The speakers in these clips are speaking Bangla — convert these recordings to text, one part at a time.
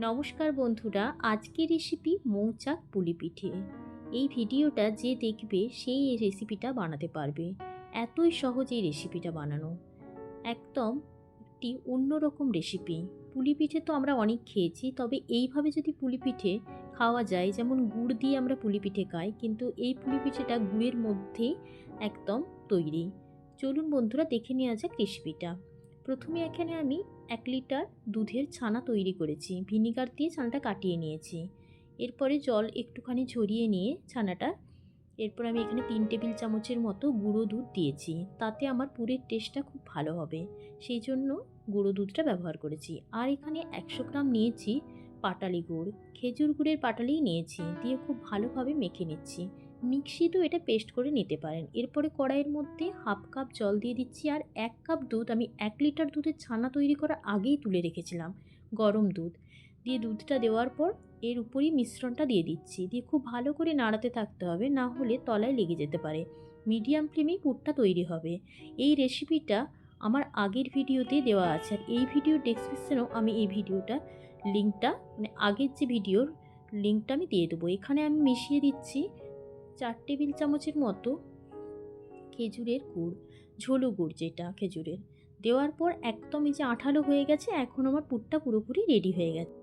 নমস্কার বন্ধুরা, আজকের রেসিপি মৌচাক পুলি পিঠে। এই ভিডিওটা যে দেখবে, সেই এই রেসিপিটা বানাতে পারবে। এতই সহজ এই রেসিপিটা বানানো। একদম একটি অন্যরকম রেসিপি পুলি পিঠে তো আমরা অনেক খেয়েছি, তবে এইভাবে যদি পুলি পিঠে খাওয়া যায়, যেমন গুড় দিয়ে আমরা পুলি পিঠে খাই, কিন্তু এই পুলি পিঠেটা গুড়ের মধ্যেই একদম তৈরি। চলুন বন্ধুরা, দেখে নেওয়া যাক রেসিপিটা প্রথমে এখানে আমি এক লিটার দুধের ছানা তৈরি করেছি। ভিনিগার দিয়ে ছানাটা কাটিয়ে নিয়েছি। এরপরে জল একটুখানি ঝরিয়ে নিয়ে ছানাটা, এরপর আমি এখানে তিন টেবিল চামচের মতো গুঁড়ো দুধ দিয়েছি। তাতে আমার পুরের টেস্টটা খুব ভালো হবে। সেই জন্য গুঁড়ো দুধটা ব্যবহার করেছি। আর এখানে একশো গ্রাম নিয়েছি পাটালি গুড়। খেজুর গুড়ের পাটালিই নিয়েছি। দিয়ে খুব ভালোভাবে মেখে নিচ্ছি। মিক্সিতেও এটা পেস্ট করে নিতে পারেন। এরপরে কড়াইয়ের মধ্যে হাফ কাপ জল দিয়ে দিচ্ছি আর এক কাপ দুধ আমি এক লিটার দুধের ছানা তৈরি করার আগেই তুলে রেখেছিলাম, গরম দুধ। দিয়ে দুধটা দেওয়ার পর এর উপরই মিশ্রণটা দিয়ে দিচ্ছি। দিয়ে খুব ভালো করে নাড়াতে থাকতে হবে, না হলে তলায় লেগে যেতে পারে। মিডিয়াম ফ্লেমেই পুরটা তৈরি হবে। এই রেসিপিটা আমার আগের ভিডিওতে দেওয়া আছে। আর এই ভিডিওর ডেসক্রিপশনেও আমি এই ভিডিওটা, লিঙ্কটা মানে আগের যে ভিডিওর লিঙ্কটা আমি দিয়ে দেবো। এখানে আমি মিশিয়ে দিচ্ছি চার টেবিল চামচের মতো খেজুরের গুড় ঝোলো গুড় যেটা খেজুরের। দেওয়ার পর একদম এই যে আঠালো হয়ে গেছে, এখন আমার পুরটা পুরোপুরি রেডি হয়ে গেছে।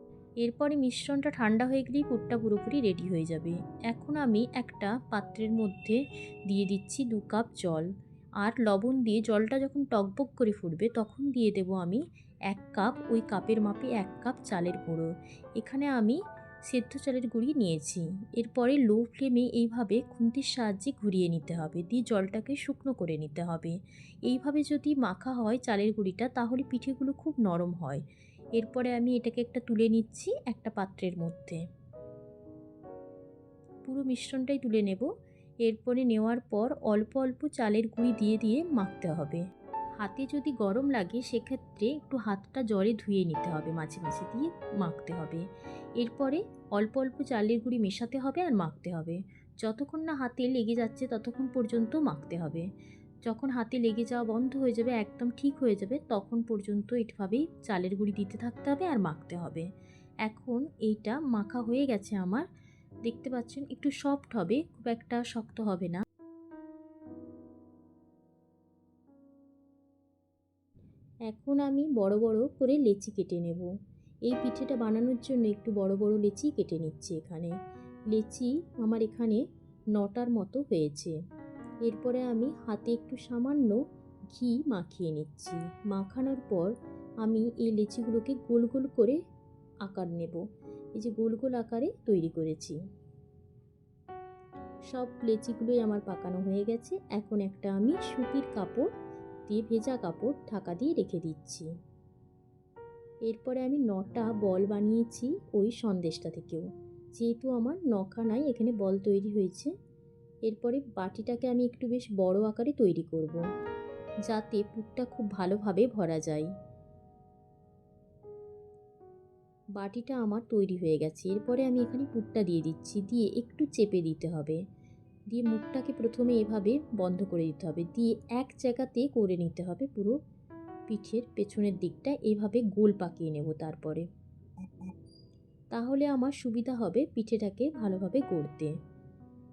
এরপরে মিশ্রণটা ঠান্ডা হয়ে গেলেই পুরটা পুরোপুরি রেডি হয়ে যাবে। এখন আমি একটা পাত্রের মধ্যে দিয়ে দিচ্ছি দু কাপ জল। আর লবণ দিয়ে জলটা যখন টকবক করে ফুটবে, তখন দিয়ে দেব আমি এক কাপ ওই কাপের মাপে এক কাপ চালের গুঁড়ো। এখানে আমি সেদ্ধ চালের গুঁড়ি নিয়েছি। এরপরে লো ফ্লেমে এইভাবে খুন্তির সাহায্যে ঘুরিয়ে নিতে হবে। দিয়ে জলটাকে শুকনো করে নিতে হবে। এইভাবে যদি মাখা হয় চালের গুঁড়িটা, তাহলে পিঠেগুলো খুব নরম হয়। এরপরে আমি এটাকে একটা তুলে নিচ্ছি একটা পাত্রের মধ্যে। পুরো মিশ্রণটাই তুলে নেব। এরপরে নেওয়ার পর অল্প অল্প চালের গুঁড়ি দিয়ে দিয়ে মাখতে হবে। হাতে যদি গরম লাগে, সেক্ষেত্রে একটু হাতটা জলে ধুয়ে নিতে হবে মাঝে মাঝে দিয়ে মাখতে হবে। এরপরে অল্প অল্প চালের গুঁড়ি মেশাতে হবে আর মাখতে হবে। যতক্ষণ না হাতে লেগে যাচ্ছে ততক্ষণ পর্যন্ত মাখতে হবে। যখন হাতে লেগে যাওয়া বন্ধ হয়ে যাবে, একদম ঠিক হয়ে যাবে, তখন পর্যন্ত এভাবেই চালের গুঁড়ি দিতে থাকতে হবে আর মাখতে হবে। এখন এইটা মাখা হয়ে গেছে আমার। দেখতে পাচ্ছেন, একটু সফট হবে, খুব একটা শক্ত হবে না। এখন আমি বড় বড় করে লেচি কেটে নেব। এই পিঠেটা বানানোর জন্য একটু বড় বড় লেচি কেটে নিচ্ছি এখানে। লেচি আমার এখানে নটার মতো হয়েছে। এরপরে আমি হাতে একটু সামান্য ঘি মাখিয়ে নিচ্ছি। মাখানোর পর আমি এই লেচিগুলোকে গোল গোল করে আকার নেব। এই যে গোল গোল আকারে তৈরি করেছি। সব লেচিগুলোই আমার পাকানো হয়ে গেছে। এখন একটা আমি সুতির কাপড় দিয়ে ভেজা কাপড় ঢাকা দিয়ে রেখে দিচ্ছি। এরপরে আমি নটা বল বানিয়েছি ওই সন্দেশটা থেকেও। যেহেতু আমার নখানায় এখানে বল তৈরি হয়েছে। এরপরে বাটিটাকে আমি একটু বেশ বড় আকারে তৈরি করব, যাতে পুরটা খুব ভালোভাবে ভরা যায়। বাটিটা আমার তৈরি হয়ে গেছে। এরপরে আমি এখানে পুরটা দিয়ে দিচ্ছি। দিয়ে একটু চেপে দিতে হবে। দিয়ে মুখটাকে প্রথমে এভাবে বন্ধ করে দিতে হবে। দিয়ে এক জায়গাতে করে নিতে হবে পুরো পিঠের পেছনের দিকটা এভাবে গোল পাকিয়ে নেব তারপরে। তাহলে আমার সুবিধা হবে পিঠেটাকে ভালোভাবে গড়তে।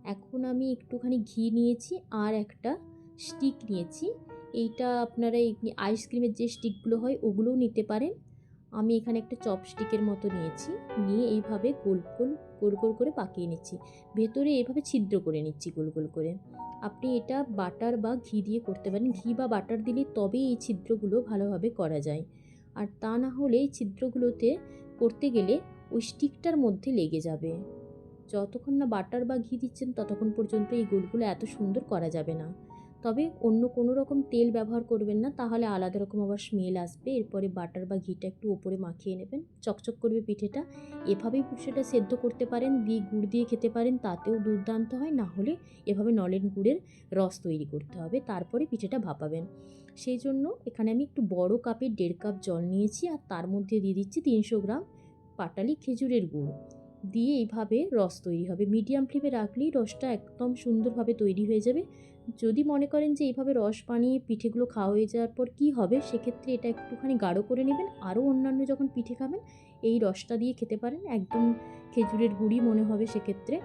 এখন আমি একটুখানি ঘি নিয়েছি আর একটা স্টিক নিয়েছি। এইটা আপনারা আইসক্রিমের যে স্টিকগুলো হয় ওগুলোও নিতে পারেন। আমি এখানে একটা চপস্টিকের মতো নিয়েছি, নিয়ে এইভাবে গোল গোল গোল গোল করে পাকিয়ে নিচ্ছি। ভেতরে এইভাবে ছিদ্র করে নিচ্ছি গোল গোল করে। আপনি এটা বাটার বা ঘি দিয়ে করতে পারেন। ঘি বা বাটার দিলে তবেই এই ছিদ্রগুলো ভালোভাবে করা যায়। আর তা না হলে এই ছিদ্রগুলোতে করতে গেলে ওই স্টিকটার মধ্যে লেগে যাবে। যতক্ষণ না বাটার বা ঘি দিচ্ছেন, ততক্ষণ পর্যন্ত এই গোলগুলো এত সুন্দর করা যাবে না। তবে অন্য কোনো রকম তেল ব্যবহার করবেন না, তাহলে আলাদা রকম আবার স্মেল আসবে। এরপরে বাটার বা ঘিটা একটু ওপরে মাখিয়ে নেবেন। চকচক করবে পিঠেটা। এভাবেই সেটা সেদ্ধ করতে পারেন, দিয়ে গুড় দিয়ে খেতে পারেন, তাতেও দুর্দান্ত হয়। না হলে এভাবে নলেন গুড়ের রস তৈরি করতে হবে, তারপরে পিঠেটা ভাপাবেন। সেই জন্য এখানে আমি একটু বড় কাপের দেড় কাপ জল নিয়েছি, আর তার মধ্যে দিয়ে দিচ্ছি তিনশো গ্রাম পাটালি খেজুরের গুড়। দিয়ে এইভাবে রস তৈরি হবে। মিডিয়াম ফ্লেমে রাখলেই রসটা একদম সুন্দরভাবে তৈরি হয়ে যাবে। যদি মনে করেন যে এইভাবে রস বানিয়ে পিঠেগুলো খাওয়া হয়ে যাওয়ার পর কি হবে, সেক্ষেত্রে এটা একটুখানি গাঢ় করে নেবেন। আরও অন্যান্য যখন পিঠে খাবেন, এই রসটা দিয়ে খেতে পারেন। একদম খেজুরের গুড়ি মনে হবে সেক্ষেত্রে।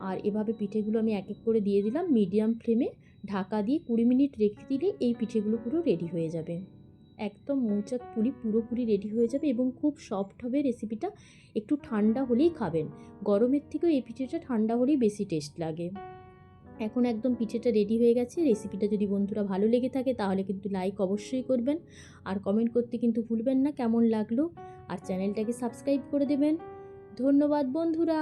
আর এভাবে পিঠেগুলো আমি এক এক করে দিয়ে দিলাম মিডিয়াম ফ্লেমে। ঢাকা দিয়ে কুড়ি মিনিট রেখে দিলে এই পিঠেগুলো পুরো রেডি হয়ে যাবে। একদম মৌচাক পুলি পুরোপুরি রেডি হয়ে যাবে এবং খুব সফট হবে রেসিপিটা। একটু ঠান্ডা হলেই খাবেন। গরমের থেকেও এই পিঠেটা ঠান্ডা হলেই বেশি টেস্ট লাগে। এখন একদম পিঠেটা রেডি হয়ে গেছে। রেসিপিটা যদি বন্ধুরা ভালো লেগে থাকে, তাহলে কিন্তু লাইক অবশ্যই করবেন। আর কমেন্ট করতে কিন্তু ভুলবেন না, কেমন লাগল? আর চ্যানেলটাকে সাবস্ক্রাইব করে দেবেন। ধন্যবাদ বন্ধুরা!